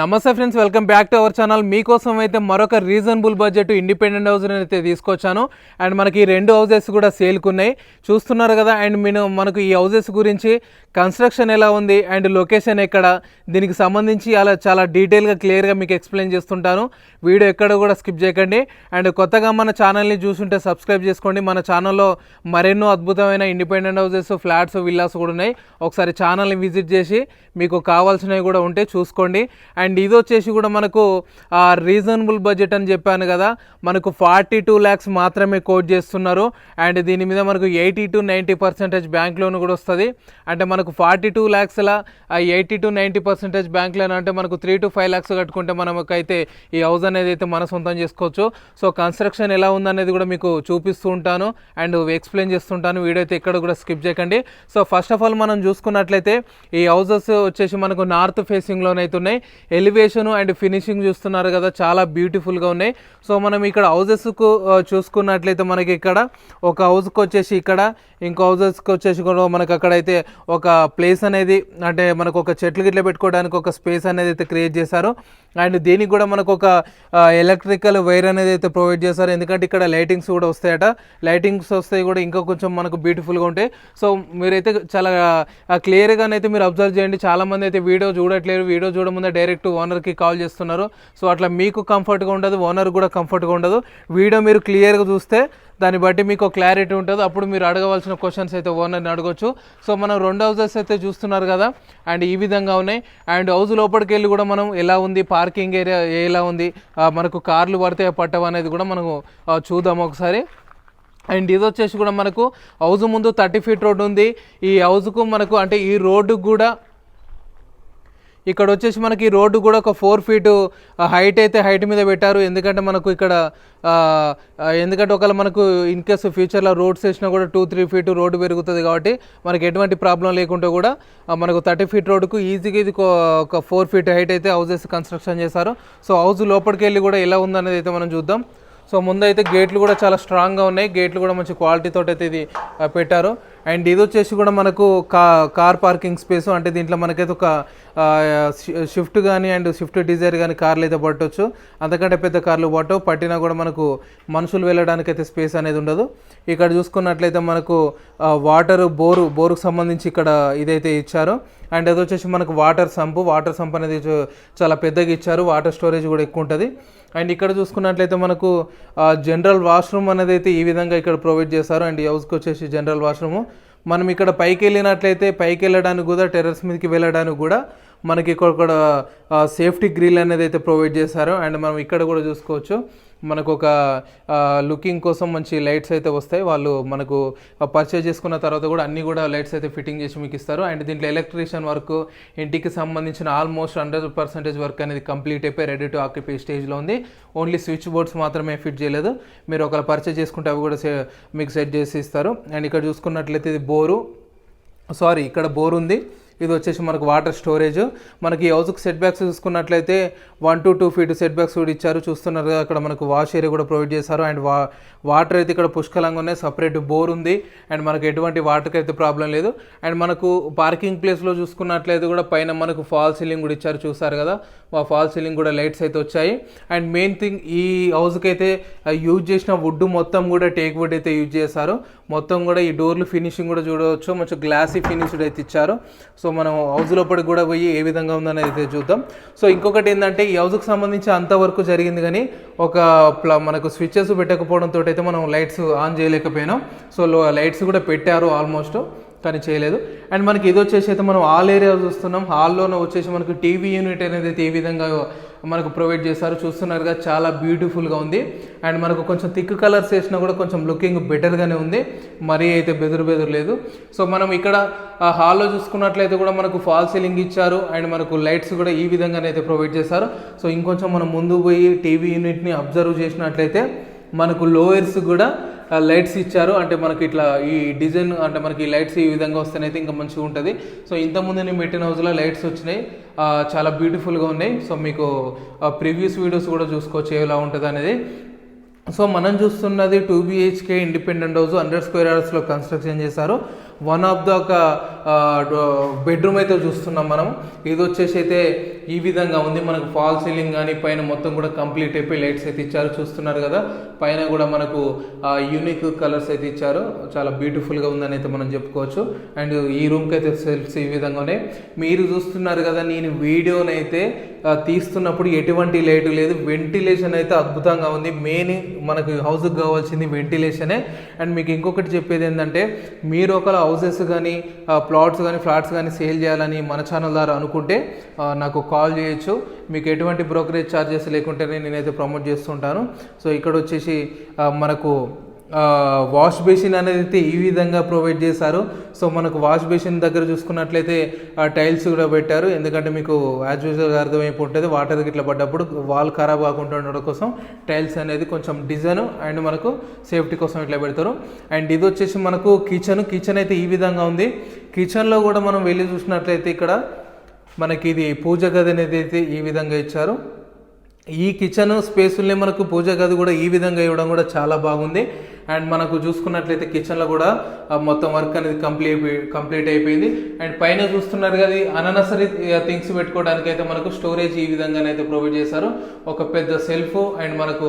నమస్తే friends welcome back to our channel. మీకోసం అయితే మరొక రీజనబుల్ బడ్జెట్ ఇండిపెండెంట్ హౌస్ అయితే తీసుకొచ్చాను. అండ్ మనకి ఈ రెండు హౌసెస్ కూడా సేల్కున్నాయి. చూస్తున్నారు కదా అండ్ నేను మనకు ఈ హౌసెస్ గురించి కన్స్ట్రక్షన్ ఎలా ఉంది అండ్ లొకేషన్ ఎక్కడ? దీనికి సంబంధించి అలా చాలా డీటెయిల్గా క్లియర్గా మీకు ఎక్స్ప్లెయిన్ చేస్తుంటాను. వీడియో ఎక్కడ కూడా స్కిప్ చేయకండి. అండ్ కొత్తగా మన ఛానల్ని చూసుంటే సబ్స్క్రైబ్ చేసుకోండి. మన ఛానల్లో మరెన్నో అద్భుతమైన ఇండిపెండెంట్ హౌసెస్ ఫ్లాట్స్ విల్లాస్ కూడా ఉన్నాయి. ఒకసారి ఛానల్ని విజిట్ చేసి మీకు కావాల్సినవి కూడా ఉంటే చూసుకోండి. అండ్ అండ్ ఇది వచ్చేసి కూడా మనకు రీజనబుల్ బడ్జెట్ అని చెప్పాను కదా. మనకు ఫార్టీ టూ ల్యాక్స్ మాత్రమే కోట్ చేస్తున్నారు. అండ్ దీని మీద మనకు eighty to ninety percentage bank loan కూడా వస్తుంది. అంటే మనకు forty two ల్యాక్స్ల eighty to ninety percentage bank loan అంటే మనకు త్రీ టు ఫైవ్ ల్యాక్స్ కట్టుకుంటే మనకైతే ఈ హౌస్ అనేది అయితే మన సొంతం చేసుకోవచ్చు. సో కన్స్ట్రక్షన్ ఎలా ఉందనేది కూడా మీకు చూపిస్తూ ఉంటాను. అండ్ ఎక్స్ప్లెయిన్ చేస్తుంటాను. వీడియో అయితే ఎక్కడ కూడా స్కిప్ చేయకండి. సో ఫస్ట్ ఆఫ్ ఆల్ మనం చూసుకున్నట్లయితే ఈ హౌసెస్ వచ్చేసి మనకు నార్త్ ఫేసింగ్లోనైతే ఉన్నాయి. ఎలివేషన్ అండ్ ఫినిషింగ్ చూస్తున్నారు కదా చాలా బ్యూటిఫుల్గా ఉన్నాయి. సో మనం ఇక్కడ హౌజెస్కు చూసుకున్నట్లయితే మనకి ఇక్కడ ఒక హౌస్కి వచ్చేసి ఇక్కడ ఇంకో హౌజెస్కి వచ్చేసి కూడా మనకు అక్కడైతే ఒక ప్లేస్ అనేది అంటే మనకు ఒక చెట్లు గిట్ల పెట్టుకోవడానికి ఒక స్పేస్ అనేది అయితే క్రియేట్ చేశారు. అండ్ దీనికి కూడా మనకు ఒక ఎలక్ట్రికల్ వైర్ అనేది అయితే ప్రొవైడ్ చేశారు. ఎందుకంటే ఇక్కడ లైటింగ్స్ కూడా వస్తాయట. లైటింగ్స్ వస్తాయి కూడా ఇంకా కొంచెం మనకు బ్యూటిఫుల్గా ఉంటాయి. సో మీరైతే చాలా క్లియర్గానైతే మీరు అబ్జర్వ్ చేయండి. చాలామంది అయితే వీడియో చూడట్లేరు. వీడియో చూడముందే డైరెక్ట్ ఓనర్కి కాల్ చేస్తున్నారు. సో అట్లా మీకు కంఫర్ట్గా ఉండదు ఓనర్ కూడా కంఫర్ట్గా ఉండదు. వీడియో మీరు క్లియర్గా చూస్తే దాన్ని బట్టి మీకు క్లారిటీ ఉంటుంది. అప్పుడు మీరు అడగవలసిన క్వశ్చన్స్ అయితే ఓనర్ని అడగొచ్చు. సో మనం రెండు హౌజెస్ అయితే చూస్తున్నారు కదా అండ్ ఈ విధంగా ఉన్నాయి. అండ్ హౌస్ లోపలికి వెళ్ళి కూడా మనం ఎలా ఉంది పార్కింగ్ ఏరియా ఎలా ఉంది మనకు కార్లు పడితే పట్టవు అనేది కూడా మనం చూద్దాం ఒకసారి. అండ్ ఇది వచ్చేసి కూడా మనకు హౌస్ ముందు థర్టీ ఫీట్ రోడ్ ఉంది. ఈ హౌస్కు మనకు అంటే ఈ రోడ్డుకు కూడా ఇక్కడ వచ్చేసి మనకి రోడ్డు కూడా ఒక ఫోర్ ఫీట్ హైట్ అయితే హైట్ మీద పెట్టారు. ఎందుకంటే మనకు ఇక్కడ ఎందుకంటే ఒకవేళ మనకు ఇన్ కేస్ ఫ్యూచర్లో రోడ్స్ వేసినా కూడా టూ త్రీ ఫీట్ రోడ్డు పెరుగుతుంది కాబట్టి మనకి ఎటువంటి ప్రాబ్లం లేకుండా కూడా మనకు థర్టీ ఫీట్ రోడ్డుకు ఈజీగా ఇది ఒక- ఫోర్ ఫీట్ హైట్ అయితే హౌసెస్ కన్స్ట్రక్షన్ చేశారు. సో హౌస్ లోపలికి వెళ్ళి కూడా ఎలా ఉందనేది అయితే మనం చూద్దాం. సో ముందు అయితే గేట్లు కూడా చాలా స్ట్రాంగ్గా ఉన్నాయి. గేట్లు కూడా మంచి క్వాలిటీ అయితే ఇది పెట్టారు. అండ్ ఇది వచ్చేసి కూడా మనకు కా కార్ పార్కింగ్ స్పేస్. అంటే దీంట్లో మనకైతే ఒక షిఫ్ట్ కానీ అండ్ షిఫ్ట్ డిజైర్ కానీ కార్లు అయితే పట్టవచ్చు అంతకంటే పెద్ద కార్లు పట్టవు. పట్టినా కూడా మనకు మనుషులు వెళ్ళడానికి అయితే స్పేస్ అనేది ఉండదు. ఇక్కడ చూసుకున్నట్లయితే మనకు వాటర్ బోరు బోరుకు సంబంధించి ఇక్కడ ఇదైతే ఇచ్చారు. అండ్ అది వచ్చేసి మనకు వాటర్ సంపు వాటర్ సంప్ అనేది చాలా పెద్దగా ఇచ్చారు. వాటర్ స్టోరేజ్ కూడా ఎక్కువ ఉంటుంది. అండ్ ఇక్కడ చూసుకున్నట్లయితే మనకు జనరల్ వాష్రూమ్ అనేది అయితే ఈ విధంగా ఇక్కడ ప్రొవైడ్ చేశారు. అండ్ హౌస్కి వచ్చేసి జనరల్ వాష్రూమ్. మనం ఇక్కడ పైకి వెళ్ళినట్లయితే పైకి వెళ్ళడానికి కూడా టెర్రస్ మీదకి వెళ్ళడానికి కూడా మనకి ఇక్కడ సేఫ్టీ గ్రిల్ అనేది అయితే ప్రొవైడ్ చేశారు. అండ్ మనం ఇక్కడ కూడా చూసుకోవచ్చు. మనకు ఒక లుకింగ్ కోసం మంచి లైట్స్ అయితే వస్తాయి. వాళ్ళు మనకు పర్చేజ్ చేసుకున్న తర్వాత కూడా అన్నీ కూడా లైట్స్ అయితే ఫిట్టింగ్ చేసి మీకు ఇస్తారు. అండ్ దీంట్లో ఎలక్ట్రీషియన్ వర్క్ ఇంటికి సంబంధించిన ఆల్మోస్ట్ హండ్రెడ్ పర్సెంటేజ్ వర్క్ అనేది కంప్లీట్ అయిపోయి రెడీ టు ఆక్యుపై స్టేజ్లో ఉంది. ఓన్లీ స్విచ్ బోర్డ్స్ మాత్రమే ఫిట్ చేయలేదు. మీరు ఒకవేళ పర్చేజ్ చేసుకుంటే అవి కూడా మీకు సెట్ చేసి ఇస్తారు. అండ్ ఇక్కడ చూసుకున్నట్లయితే ఇది బోరు. సారీ ఇక్కడ బోర్ ఉంది. ఇది వచ్చేసి మనకు వాటర్ స్టోరేజ్ మనకి హౌస్కి సెట్ బ్యాక్స్ చూసుకున్నట్లయితే one to two feet set backs కూడా ఇచ్చారు. చూస్తున్నారు కదా అక్కడ మనకు వాష్ ఏరియా కూడా ప్రొవైడ్ చేశారు. అండ్ వా వాటర్ అయితే ఇక్కడ పుష్కలంగా ఉన్నాయి. సపరేట్ బోర్ ఉంది. అండ్ మనకు ఎటువంటి వాటర్కి అయితే ప్రాబ్లం లేదు. అండ్ మనకు పార్కింగ్ ప్లేస్లో చూసుకున్నట్లయితే కూడా పైన మనకు ఫాల్ సీలింగ్ కూడా ఇచ్చారు. చూసారు కదా ఆ ఫాల్ సీలింగ్ కూడా లైట్స్ అయితే వచ్చాయి. అండ్ మెయిన్ థింగ్ ఈ హౌస్కి అయితే యూజ్ చేసిన వుడ్ మొత్తం కూడా టేక్ వుడ్ అయితే యూజ్ చేశారు. మొత్తం కూడా ఈ డోర్లు ఫినిషింగ్ కూడా చూడవచ్చు. మంచి గ్లాసీ ఫినిష్డ్ అయితే ఇచ్చారు. సో మనం హౌస్ లోపలికి కూడా పోయి ఏ విధంగా ఉందనేది అయితే చూద్దాం. సో ఇంకొకటి ఏంటంటే ఈ హౌస్కి సంబంధించి అంతవరకు జరిగింది కానీ ఒక ప్లా మనకు స్విచ్చెస్ పెట్టకపోవడంతో అయితే మనం లైట్స్ ఆన్ చేయలేకపోయినాం. సో లైట్స్ కూడా పెట్టారు ఆల్మోస్ట్ కానీ చేయలేదు. అండ్ మనకి ఇది వచ్చేసి అయితే మనం హాల్ ఏరియా చూస్తున్నాం. హాల్లోనే వచ్చేసి మనకు టీవీ యూనిట్ అనేది అయితే ఏ విధంగా మనకు ప్రొవైడ్ చేశారు. చూస్తున్నారుగా చాలా బ్యూటిఫుల్గా ఉంది. అండ్ మనకు కొంచెం థిక్ కలర్స్ వేసినా కూడా కొంచెం లుకింగ్ బెటర్గానే ఉంది. మరీ అయితే బెదురు బెదురు లేదు. సో మనం ఇక్కడ ఆ హాల్లో చూసుకున్నట్లయితే కూడా మనకు ఫాల్ సీలింగ్ ఇచ్చారు. అండ్ మనకు లైట్స్ కూడా ఈ విధంగానైతే ప్రొవైడ్ చేశారు. సో ఇంకొంచెం మనం ముందు పోయి టీవీ యూనిట్ని అబ్జర్వ్ చేసినట్లయితే మనకు లోయర్స్ కూడా లైట్స్ ఇచ్చారు. అంటే మనకి ఇట్లా ఈ డిజైన్ అంటే మనకి లైట్స్ ఈ విధంగా వస్తేనైతే ఇంకా మంచిగా ఉంటుంది. సో ఇంతకుముందు నేను పెట్టిన హౌస్లో లైట్స్ వచ్చినాయి. చాలా బ్యూటిఫుల్గా ఉన్నాయి. సో మీకు ప్రీవియస్ వీడియోస్ కూడా చూసుకోవచ్చు ఎలా ఉంటుంది అనేది. సో మనం చూస్తున్నది two BHK independent house hundred square అవర్స్లో కన్స్ట్రక్షన్ చేశారు. వన్ ఆఫ్ ద ఒక బెడ్రూమ్ అయితే చూస్తున్నాం మనం. ఇది వచ్చేసి అయితే ఈ విధంగా ఉంది. మనకు ఫాల్ సీలింగ్ కానీ పైన మొత్తం కూడా కంప్లీట్ అయిపోయి లైట్స్ అయితే ఇచ్చారు. చూస్తున్నారు కదా పైన కూడా మనకు యూనిక్ కలర్స్ అయితే ఇచ్చారు. చాలా బ్యూటిఫుల్గా ఉందని అయితే మనం చెప్పుకోవచ్చు. అండ్ ఈ రూమ్కి అయితే సెల్ఫ్స్ ఈ విధంగానే. మీరు చూస్తున్నారు కదా నేను వీడియోనైతే తీస్తున్నప్పుడు ఎటువంటి లైట్ లేదు. వెంటిలేషన్ అయితే అద్భుతంగా ఉంది. మెయిన్ మనకు హౌస్కి కావాల్సింది వెంటిలేషనే అండ్ మీకు ఇంకొకటి చెప్పేది ఏంటంటే మీరు ఒకవేళ హౌసెస్ కానీ ప్లాట్స్ కానీ ఫ్లాట్స్ కానీ సేల్ చేయాలని మన ఛానల్ ద్వారా అనుకుంటే నాకు కాల్ చేయొచ్చు. మీకు ఎటువంటి బ్రోకరేజ్ ఛార్జెస్ లేకుంటేనే నేనైతే ప్రమోట్ చేస్తుంటాను. సో ఇక్కడ వచ్చేసి మనకు వాష్ బేసిన్ అనేది అయితే ఈ విధంగా ప్రొవైడ్ చేశారు. సో మనకు వాష్ బేసిన్ దగ్గర చూసుకున్నట్లయితే టైల్స్ కూడా పెట్టారు. ఎందుకంటే మీకు యాజ్ యూజువల్గా అర్థమైపోతుంది వాటర్ ఇట్లా పడ్డప్పుడు వాల్ ఖరాబ్ కాకుండా ఉండడం కోసం టైల్స్ అనేది కొంచెం డిజైన్ అండ్ మనకు సేఫ్టీ కోసం ఇట్లా పెడతారు. అండ్ ఇది వచ్చేసి మనకు కిచెన్. కిచెన్ అయితే ఈ విధంగా ఉంది. కిచెన్లో కూడా మనం వెళ్ళి చూసినట్లయితే ఇక్కడ మనకి ఇది పూజ గది అనేది అయితే ఈ విధంగా ఇచ్చారు. ఈ కిచెన్ స్పేస్లో మనకు పూజ గది కూడా ఈ విధంగా ఇవ్వడం కూడా చాలా బాగుంది. అండ్ మనకు చూసుకున్నట్లయితే కిచెన్లో కూడా మొత్తం వర్క్ అనేది కంప్లీట్ కంప్లీట్ అయిపోయింది. అండ్ పైన చూస్తున్నారు కదా అననసరీ థింగ్స్ పెట్టుకోవడానికి అయితే మనకు స్టోరేజ్ ఈ విధంగానైతే ప్రొవైడ్ చేశారు. ఒక పెద్ద సెల్ఫ్ అండ్ మనకు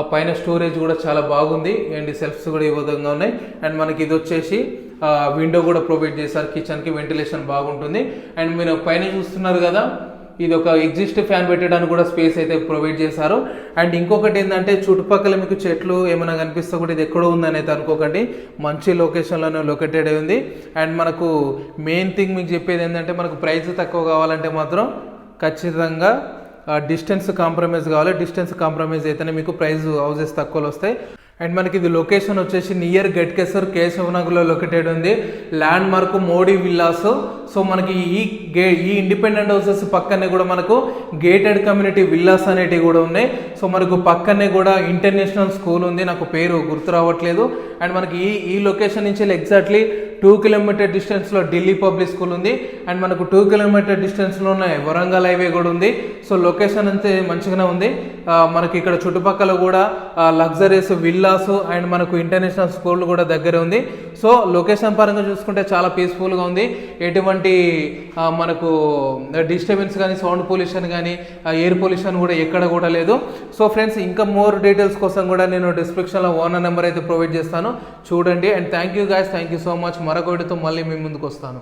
ఆ పైన స్టోరేజ్ కూడా చాలా బాగుంది. అండ్ సెల్ఫ్స్ కూడా ఈ విధంగా ఉన్నాయి. అండ్ మనకి ఇది వచ్చేసి విండో కూడా ప్రొవైడ్ చేశారు. కిచెన్కి వెంటిలేషన్ బాగుంటుంది. అండ్ మీరు పైన చూస్తున్నారు కదా ఇది ఒక ఎగ్జిస్ట్ ఫ్యాన్ పెట్టడానికి కూడా స్పేస్ అయితే ప్రొవైడ్ చేశారు. అండ్ ఇంకొకటి ఏంటంటే చుట్టుపక్కల మీకు చెట్లు ఏమైనా కనిపిస్తే కూడా ఇది ఎక్కడో ఉందని అయితే అనుకోకండి. మంచి లొకేషన్లోనే లొకేటెడ్ అయి ఉంది. అండ్ మనకు మెయిన్ థింగ్ మీకు చెప్పేది ఏంటంటే మనకు ప్రైస్ తక్కువ కావాలంటే మాత్రం ఖచ్చితంగా డిస్టెన్స్ కాంప్రమైజ్ కావాలి. డిస్టెన్స్ కాంప్రమైజ్ అయితేనే మీకు ప్రైస్ హౌజెస్ తక్కువలో వస్తాయి. అండ్ మనకి ఇది లొకేషన్ వచ్చేసి నియర్ గట్కేశ్వర్ కేశవనగర్లో లొకేటెడ్ ఉంది. Landmark Modi villas. సో మనకి ఈ గే ఈ ఇండిపెండెంట్ హౌసెస్ పక్కనే కూడా మనకు గేటెడ్ కమ్యూనిటీ విల్లాస్ అనేటివి కూడా ఉన్నాయి. సో మనకు పక్కనే కూడా ఇంటర్నేషనల్ స్కూల్ ఉంది. నాకు పేరు గుర్తు రావట్లేదు. అండ్ మనకి ఈ ఈ లొకేషన్ నుంచి ఎగ్జాక్ట్లీ టూ కిలోమీటర్ డిస్టెన్స్లో ఢిల్లీ పబ్లిక్ స్కూల్ ఉంది. అండ్ మనకు టూ కిలోమీటర్ డిస్టెన్స్లో ఉన్నాయి వరంగల్ హైవే కూడా ఉంది. సో లొకేషన్ అంతే మంచిగానే ఉంది. మనకి ఇక్కడ చుట్టుపక్కల కూడా లగ్జరీస్ విల్లాస్ అండ్ మనకు ఇంటర్నేషనల్ స్కూల్ కూడా దగ్గర ఉంది. సో లొకేషన్ పరంగా చూసుకుంటే చాలా పీస్ఫుల్గా ఉంది. ఎటువంటి మనకు డిస్టర్బెన్స్ కానీ సౌండ్ పొల్యూషన్ కానీ ఎయిర్ పొల్యూషన్ కూడా ఎక్కడ కూడా లేదు. సో ఫ్రెండ్స్ ఇంకా మోర్ డీటెయిల్స్ కోసం కూడా నేను డిస్క్రిప్షన్లో ఓనర్ నెంబర్ అయితే ప్రొవైడ్ చేస్తాను. చూడండి and thank you guys. Thank you so much. మరొకటితో మళ్ళీ మీ ముందుకు వస్తాను.